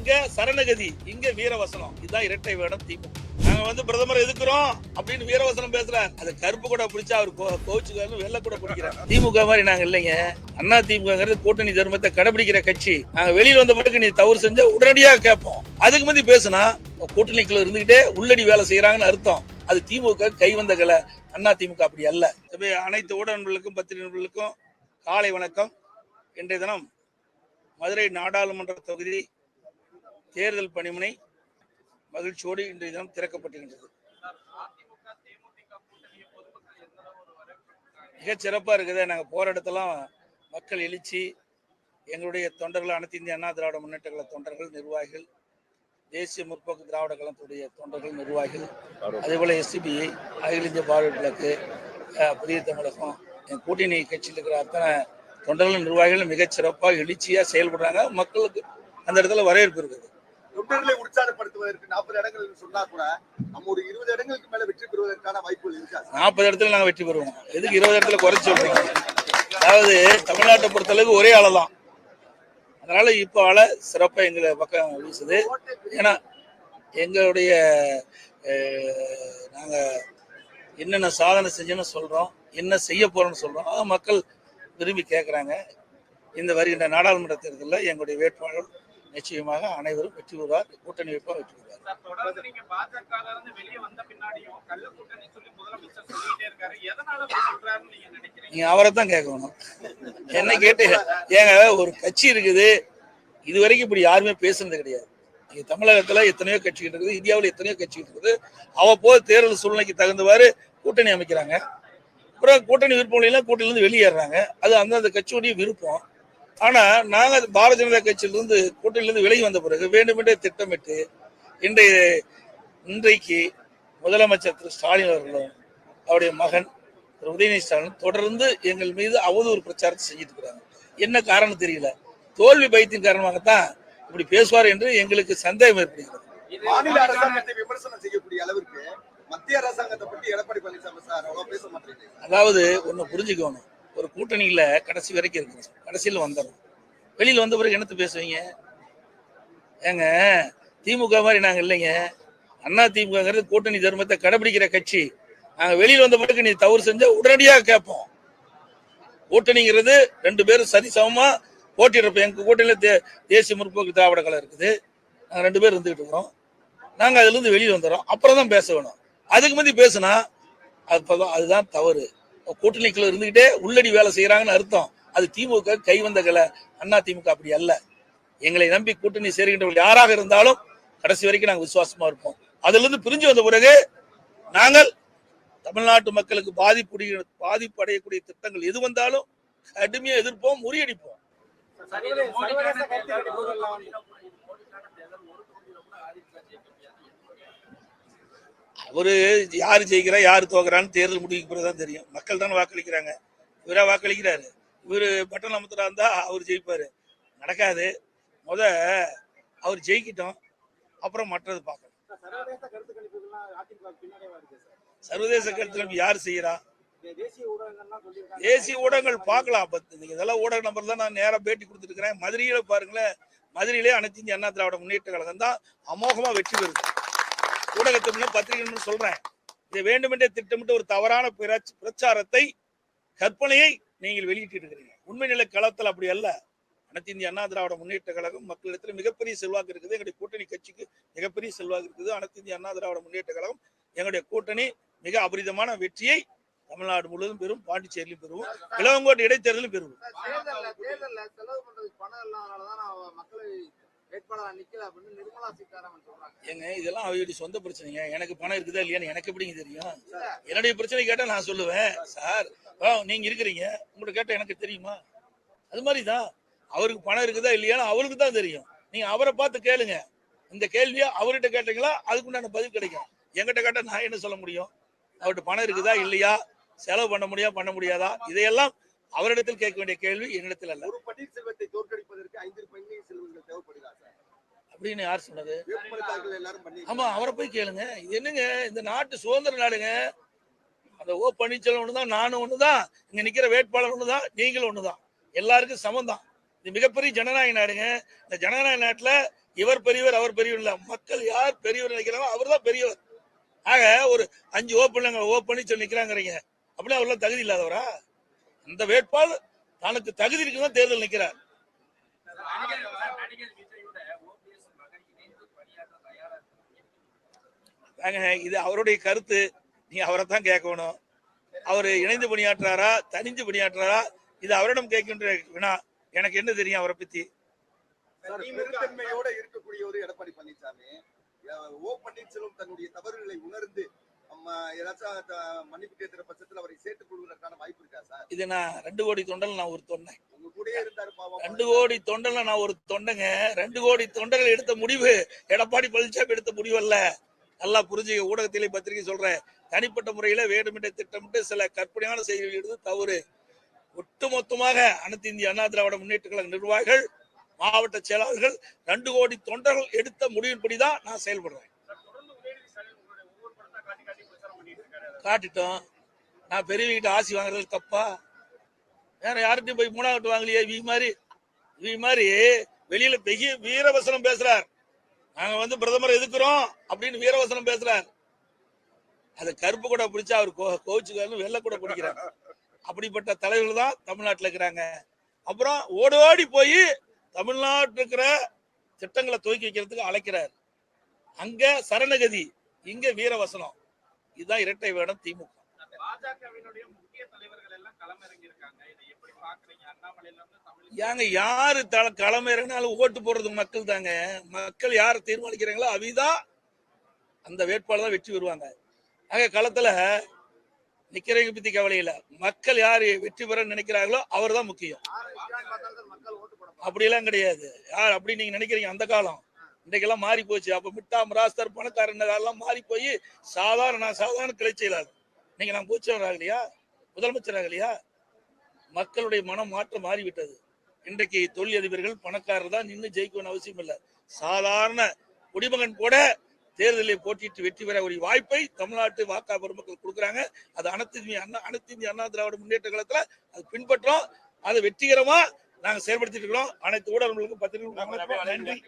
அங்க சரணகதி இங்க வீரவசனம். இதுதான் இரட்டை வேடம் திமுக நாங்க வந்து பிரதமர் எதுக்குறோம் அப்படின்னு வீரவசனம் பேசுறாரு அது கருப்பு கூட பிடிச்சா அவர் கோச்சுக்காரு வெள்ளை கூட பிடிக்கிறார். திமுக மாதிரி நாங்க இல்லைங்க. அண்ணா திமுகங்கிறது கூட்டணி தர்மத்தை கடைபிடிக்கிற கட்சி. நாங்க வெளியில வந்த பிறகு நீ தவறு செஞ்சா உடனடியாக கேட்போம். அதுக்கு முந்தி பேசுனா கூட்டணிக்குள்ள இருந்துகிட்டே உள்ளடி வேலை செய்யறாங்கன்னு அர்த்தம். அது திமுக கை வந்த கலை. அண்ணா திமுக அப்படி அல்ல. அனைத்து ஊடக நண்பர்களுக்கும் பத்திரிகை நண்பர்களுக்கும் காலை வணக்கம். இன்றைய தினம் மதுரை நாடாளுமன்ற தொகுதி தேர்தல் பணிமனை மகிழ்ச்சியோடு இன்றைய தினம் திறக்கப்பட்டுகின்றது மிகச் சிறப்பாக இருக்குது. நாங்கள் போகிற இடத்தெல்லாம் மக்கள் எழுச்சி எங்களுடைய தொண்டர்கள் அனைத்து இந்திய அண்ணா திராவிட முன்னேற்ற கழக தொண்டர்கள் நிர்வாகிகள் தேசிய முற்போக்கு திராவிட கழகத்துடைய தொண்டர்கள் நிர்வாகிகள் அதேபோல் எஸ்டிபிஐ அகில இந்திய பார்வை விளக்கு புதிய தமிழகம் என் கூட்டணி கட்சியில் இருக்கிற அத்தனை தொண்டர்கள் நிர்வாகிகள் மிகச் சிறப்பாக எழுச்சியா செயல்படுறாங்க. மக்களுக்கு அந்த இடத்துல வரவேற்பு இருக்குது. தொண்டர்களை உற்சாகப்படுத்துவதற்கு நாற்பது இடங்கள் சொன்னா கூட நம்ம ஒரு இருபது இடங்களுக்கு மேல வெற்றி பெறுவதற்கான வாய்ப்புகள் இருக்கா? நாற்பது இடத்துல நாங்க வெற்றி பெறுவோம். எதுக்கு இருபது இடத்துல குறைச்சு சொல்றீங்க அதாவது தமிழ்நாட்டை பொறுத்தளவுக்கு ஒரே ஆளு தான். அதனால இப்போ ஆள சிறப்பா எங்களை பக்கம் வீசுது. ஏன்னா எங்களுடைய நாங்கள் நாங்க என்னென்ன சாதனை செஞ்சோன்னு சொல்றோம் என்ன செய்ய போறோம்னு சொல்றோம் அதை மக்கள் விரும்பி கேட்குறாங்க இந்த வருகின்ற நாடாளுமன்ற தேர்தலில் எங்களுடைய வேட்பாளர் நிச்சயமாக அனைவரும் வெற்றி பெறுவார் கூட்டணி வைப்பா வெற்றி பெறுவார். நீங்க அவரை தான் கேட்கணும். என்ன கேட்டு ஏங்க ஒரு கட்சி இருக்குது. இது வரைக்கும் இப்படி யாருமே பேசுனது கிடையாது. இங்க தமிழகத்துல எத்தனையோ கட்சிகள் இருக்குது இந்தியாவில் எத்தனையோ கட்சிகள் இருக்குது. அவ்வப்போது தேர்தல் சூழ்நிலைக்கு தகுந்தவாறு கூட்டணி அமைக்கிறாங்க. அப்புறம் கூட்டணி விருப்பம் இல்லைன்னா கூட்டணியிலிருந்து வெளியேறாங்க. அது அந்தந்த கட்சியுடைய விருப்பம். ஆனா நாங்க பாரதிய ஜனதா கட்சியிலிருந்து கூட்டணியிலிருந்து விலகி வந்த பிறகு வேண்டுமென்றே திட்டமிட்டு இன்றைய இன்றைக்கு முதலமைச்சர் திரு ஸ்டாலின் அவர்களும் அவருடைய மகன் திரு உதயநிதி ஸ்டாலின் தொடர்ந்து எங்கள் மீது அவதூறு பிரச்சாரத்தை செஞ்சுட்டு இருக்கிறாங்க. என்ன காரணம் தெரியல. தோல்வி பயத்தின் காரணமாகத்தான் இப்படி பேசுவார் என்று எங்களுக்கு சந்தேகம் ஏற்படுகிறது. மாநில அரசாங்கத்தை விமர்சனம் செய்யக்கூடிய அளவிற்கு மத்திய அரசாங்கத்தை பத்தி எடப்பாடி பழனிசாமி சார் அவ்வளவு பேச மாட்டேங்குது அதாவது ஒண்ணு புரிஞ்சுக்கணும். கூட்டணியில கடைசி வரைக்கும் இருக்கும் கடைசியில் வந்துடும் வெளியில் வந்த பிறகு என்னத்து பேசுவீங்க? ஏங்க திமுக மாதிரி நாங்கள் இல்லைங்க. அண்ணா திமுகங்கிறது கூட்டணி தர்மத்தை கடைபிடிக்கிற கட்சி. நாங்கள் வெளியில் வந்த பிறகு நீ தவறு செஞ்சால் உடனடியாக கேட்போம். கூட்டணிங்கிறது ரெண்டு பேரும் சரி சமமாக போட்டிடுறப்ப எங்கள் கூட்டணியில தே- தேசிய முற்போக்கு திராவிட கலை இருக்குது. நாங்கள் ரெண்டு பேர் இருந்துகிட்டு இருக்கிறோம். நாங்கள் அதுலேருந்து வெளியில் வந்துடுறோம். அப்புறம் தான் பேச வேணும். அதுக்கு முந்தி பேசுனா அது அதுதான் தவறு. கூட்டணிக்குள்ள இருந்துகிட்டே உள்ளடி வேலை செய்யறாங்கன்னு அர்த்தம். அது திமுக கை வந்த கலை. அண்ணா திமுக அப்படி அல்ல. எங்களை நம்பி கூட்டணி சேர்கின்றவர்கள் யாராக இருந்தாலும் கடைசி வரைக்கும் நாங்கள் விசுவாசமா இருப்போம். அதுல இருந்து பிரிஞ்சு வந்த பிறகு நாங்கள் தமிழ்நாட்டு மக்களுக்கு பாதிப்பு பாதிப்பு அடையக்கூடிய திட்டங்கள் எது வந்தாலும் கடுமையா எதிர்ப்போம் முறியடிப்போம். சார், இது மோடிக்கான தேர்தல், ஒரு கோடியில கூட இது மோடிக்கான தேர்தல், ஒரு கோடியில கூட அதிமுக ஜெயிக்க முடியாது. அவரு யாரு ஜெயிக்கிறா யாரு தோக்குறான்னு தேர்தல் முடிவுக்கு பிறகுதான் தெரியும். மக்கள் தானே வாக்களிக்கிறாங்க. இவரா வாக்களிக்கிறாரு. இவரு பட்டன் அமுத்துறா இருந்தா அவர் ஜெயிப்பாரு. நடக்காது. முத அவர் ஜெயிக்கிட்டோம். அப்புறம் மற்றது பார்க்கணும் சர்வதேச கருத்து யார் செய்யறா? இந்த தேசிய ஊடகங்கள் பார்க்கலாம் நீங்க இதெல்லாம் ஊடக நம்பர் தான் நான் நேரா பேட்டி கொடுத்துருக்கிறேன் மதுரையில பாருங்களேன். மதுரையிலே அனைத்து இந்திய அண்ணா திராவிட முன்னேற்ற கழகம் தான் அமோகமா வெற்றி பெறுது. ஊடகத்தை முன்ன பத்திரிகை சொல்றேன். இதை வேண்டுமென்றே திட்டமிட்டு ஒரு தவறான பிரச்சாரத்தை கற்பனையை நீங்கள் வெளியிட்டு இருக்கிறீங்க. உண்மை நிலை களத்தில் அப்படி அல்ல. அனைத்து இந்திய அண்ணா திராவிட முன்னேற்ற கழகம் மக்களிடத்தில் மிகப்பெரிய செல்வாக்கு இருக்குது. எங்களுடைய கூட்டணி கட்சிக்கு மிகப்பெரிய செல்வாக்கு இருக்குது. அனைத்து இந்திய அண்ணா திராவிட முன்னேற்ற கழகம் எங்களுடைய கூட்டணி மிக அபரிதமான வெற்றியை தமிழ்நாடு முழுவதும் பெறும் பாண்டிச்சேரியிலும் பெறுவோம் இளவங்கோட்டை இடைத்தேர்தலும் பெறுவோம். தேர்தல்ல தேர்தல்ல செலவு பண்றதுக்கு பணம் இல்லாதனாலதான் நான் மக்களை வேட்பாளரா நிக்கல அப்படின்னு நிர்மலா சீதாராமன் சொல்றாங்க. ஏங்க இதெல்லாம் அவருடைய சொந்த பிரச்சனைங்க. எனக்கு பணம் இருக்குதா இல்லையான்னு எனக்கு எப்படிங்க தெரியும்? என்னுடைய பிரச்சனை கேட்டா நான் சொல்லுவேன். சார் நீங்க இருக்கிறீங்க. உங்கள்ட்ட கேட்டா எனக்கு தெரியுமா? அது மாதிரி தான் அவருக்கு பணம் இருக்குதா இல்லையான்னு அவருக்கு தான் தெரியும். நீங்க அவரை பார்த்து கேளுங்க. இந்த கேள்வியை அவர்கிட்ட கேட்டீங்களா? அதுக்குண்டான பதில் கிடைக்கும். என்கிட்ட கேட்டா நான் என்ன சொல்ல முடியும்? அவர்கிட்ட பணம் இருக்குதா இல்லையா? செலவு பண்ண முடியா பண்ண முடியாதா? இதையெல்லாம் அவரிடத்தில் கேட்க வேண்டிய கேள்வி என்னிடத்தில் அல்ல. அப்படின்னு யார் சொன்னது? ஆமா அவரை போய் கேளுங்க. இது என்னங்க? இந்த நாட்டு சுதந்திர நாடுங்க. அந்த ஓ பன்னீர்செல்வம் ஒண்ணுதான் நானும் ஒண்ணுதான் இங்க நிக்கிற வேட்பாளர் ஒண்ணுதான் நீங்களும் ஒண்ணுதான். எல்லாருக்கும் சமம் தான் இது மிகப்பெரிய ஜனநாயக நாடுங்க. இந்த ஜனநாயக நாட்டுல இவர் பெரியவர் அவர் பெரியவர் இல்ல. மக்கள் யார் பெரியவர் நினைக்கிறாங்களோ அவர் தான் பெரியவர். ஆக ஒரு அஞ்சு ஓப்பன் ஓப்பன் சொல்லி நிக்கிறாங்கிறீங்க. அப்படியே அவர்லாம் தகுதி இல்லாதவரா? அந்த வேட்பாளர் தனக்கு தகுதி இருக்குதான் தேர்தல் நிக்கிறார். தாங்க இது அவருடைய கருத்து. நீ அவரை தான் கேட்கணும். அவர் இணைந்து பணியாற்றுறாரா தனிஞ்சு பணியாற்றுறாரா இது அவரிடம் கேட்கின்ற வினா. எனக்கு என்ன தெரியும் அவரை பத்தி? இருக்கக்கூடிய ஒரு எடப்பாடி பழனிசாமி ஓ பன்னீர்செல்வம் தன்னுடைய தவறுகளை உணர்ந்து நம்ம ஏதாச்சும் த- மன்னிப்பு கேட்கிற பட்சத்தில் அவரை சேர்த்துக் கொள்வதற்கான வாய்ப்பு இருக்கா சார்? இது நான் ரெண்டு கோடி தொண்டல் நான் ஒரு தொண்டை. உங்க கூடயே இருந்தாரு பாவம். ரெண்டு கோடி தொண்டல்ல நான் ஒரு தொண்டைங்க. ரெண்டு கோடி தொண்டர்கள் எடுத்த முடிவு எடப்பாடி பழனிசாமி எடுத்த முடிவு அல்ல. நல்லா புரிஞ்சுக்க ஊடகத்திலே பத்திரிகை சொல்றேன். தனிப்பட்ட முறையில வேண்டுமென்றே திட்டமிட்டு சில கற்பனையான செய்திகள் எழுது தவறு. ஒட்டுமொத்தமாக அனைத்து இந்திய அண்ணா திராவிட முன்னேற்ற கழக நிர்வாகிகள் மாவட்ட செயலாளர்கள் ரெண்டு கோடி தொண்டர்கள் எடுத்த முடிவின்படிதான் நான் செயல்படுறேன். காட்டிட்டோம். நான் பெரியவங்கிட்ட ஆசி வாங்குறது தப்பா? வேற யார்கிட்டையும் போய் மூணாவது வாங்கலையே? இவ மாதிரி இவ மாதிரி வெளியில பெரிய வீரவசனம் பேசுறார். நாங்க வந்து பிரதமர் எதுக்குறோம் அப்படின்னு வீரவசனம் பேசுறாரு. அது கருப்பு கூட பிடிச்சா அவர் கோ- கோவிச்சுக்காரன்னு வெள்ளை கூட பிடிக்கிறார். அப்படிப்பட்ட தலைவர்கள் தான் தமிழ்நாட்டில் இருக்கிறாங்க. அப்புறம் ஓடி ஓடி போய் தமிழ்நாட்டில் இருக்கிற திட்டங்களை துவக்கி வைக்கிறதுக்கு அழைக்கிறார். அங்க சரணகதி இங்க வீரவசனம். இதுதான் இரட்டை வேடம் திமுக. ஏங்க யாரு தல களமிறங்கினாலும் ஓட்டு போடுறது மக்கள் தாங்க. மக்கள் யார் தீர்மானிக்கிறாங்களோ அவிதான் அந்த வேட்பாளர் தான் வெற்றி பெறுவாங்க. ஆக களத்துல நிக்கிறவங்க பத்தி கவலை இல்ல. மக்கள் யாரு வெற்றி பெற நினைக்கிறாங்களோ அவர் தான் முக்கியம். அப்படியெல்லாம் கிடையாது. யார் அப்படி நீங்க நினைக்கிறீங்க? அந்த காலம். இன்றைக்கெல்லாம் மாறி போச்சு அப்ப மிட்டா மிராஸ்தர் பணக்காரன் எல்லாம் மாறி போய் சாதாரண நான் சாதாரண கிளை செயலாளர். நீங்க நான் பூச்சவர் இல்லையா முதலமைச்சர் ஆகலையா மக்களுடைய மனம் மாற்றம் மாறிவிட்டது. இன்றைக்கு தொழிலதிபர்கள் பணக்காரர் தான் நின்று ஜெயிக்கணும்னு அவசியம் இல்லை. சாதாரண குடிமகன் கூட தேர்தலில் போட்டியிட்டு வெற்றி பெற ஒரு வாய்ப்பை தமிழ்நாட்டு வாக்கா பெருமக்கள் கொடுக்குறாங்க. அது அனைத்து அண்ணா அனைத்து இந்திய அண்ணா திராவிட முன்னேற்ற காலத்துல அது பின்பற்றோம். அதை வெற்றிகரமா நாங்க செயல்படுத்திட்டு இருக்கிறோம். அனைத்து ஊடகங்களுக்கும் பத்திரிகை நன்றி.